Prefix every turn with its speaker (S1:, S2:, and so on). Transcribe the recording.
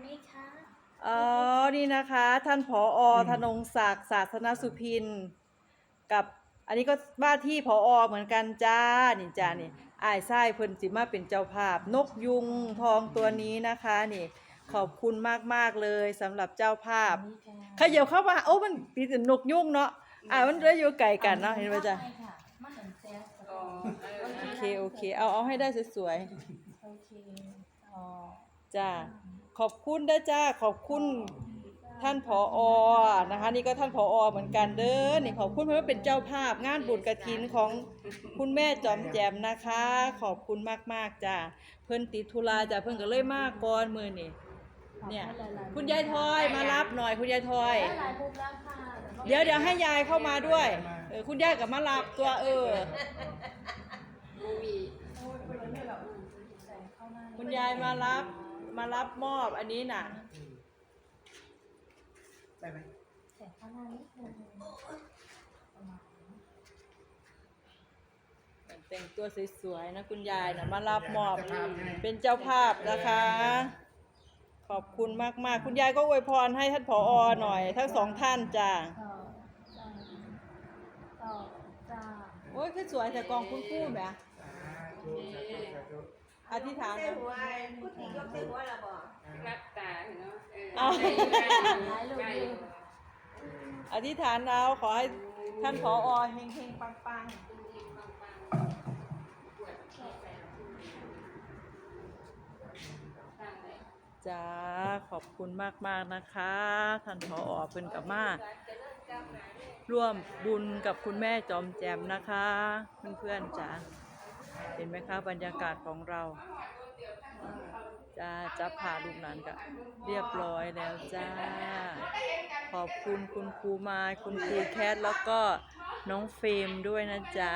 S1: ไหมคะ
S2: อ๋อ นี่นะคะ ท่านผออธนงศักดิ์ศาสนสุพิน กับอันนี้ก็ว่าที่ผออเหมือนกันจ้า นี่จ้านี่อ้ายไส้เพิ่นสิมาเป็นเจ้าภาพ นกยุงทองตัวนี้นะคะนี่ขอบคุณมากๆเลยสำหรับเจ้าภาพ
S1: นี่ค่ะ
S2: ขยับเข้ามาโอ้มันปีแต่นกยุงเนาะอ่ามันเลยอยู่ไกลกันเนาะเห็นไหมจ๊ะ
S1: ใช่ค่ะมันเหมือนแจ๊ส
S3: อ๋อเออ
S2: โอเคโอเค เอาเอาให้ได้สวย
S1: โอเคอ๋อ
S2: ๆ จ้าขอบคุณเด้อจ้าขอบคุณท่านผออนะคะ นี่ก็ท่านผออเหมือนกันเด้อนี่ขอบคุณเพราะว่าเป็นเจ้าภาพงานบุญกระถินของคุณแม่จอมแจมนะคะ ขอบคุณมากๆจ้าเพิ่นติดธุระจ้าเพิ่นก็เลยมากก่อนมือนี่เนี่ยคุณยายทอยมารับหน่อยคุณยายทอย
S1: ได้หลายมุมแล้วค่ะ
S2: เดี๋ยวเดี๋ยวให้ยายเข้ามาด้วยเออคุณยายกับมารับตัวเออ
S3: มูมี
S1: ใส่เข้ามา
S2: คุณยายมารับ มารับมอบอันนี้น่ะ
S4: ได้ไหม
S1: ใส่เข้ามานิดนึงประมาณนี้
S2: แต่งตัวสวยๆนะคุณยายนะมารับมอบเป็นเจ้าภาพนะคะ ขอบคุณมากๆ คุณยายก็อวยพรให้ท่านผออหน่อย ทั้งสองท่านจ้า
S1: ต่อจ้าต่อจ้า
S2: โอ้ยคือสวยแต่กองคุณคู่แหม
S4: สาธุสาธุสาธุ
S2: อธิษฐาน
S5: ใส่
S2: นะ
S5: หัวพูดถึงยกใส่หัวละบ่
S3: รับตาเนาะเออ
S2: เอา
S1: ท้ายลูก
S3: ใกล้
S1: ยืน
S2: อธิษฐานเราขอให้ท่านผออเฮงๆปัง
S3: ปังๆปวดแขนตั้งเลย
S2: ๆจ้าขอบคุณมากๆนะคะ ท่านผออเพิ่นกับมาร่วมบุญกับคุณแม่จอมแจมนะคะ เพื่อนๆจ้า เห็นไหมคะบรรยากาศของเรา จะจับผ่าลูกนั้นกันเรียบร้อยแล้วจ้า ขอบคุณคุณครูมาคุณครูแคทแล้วก็น้องเฟรมด้วยนะจ๊ะ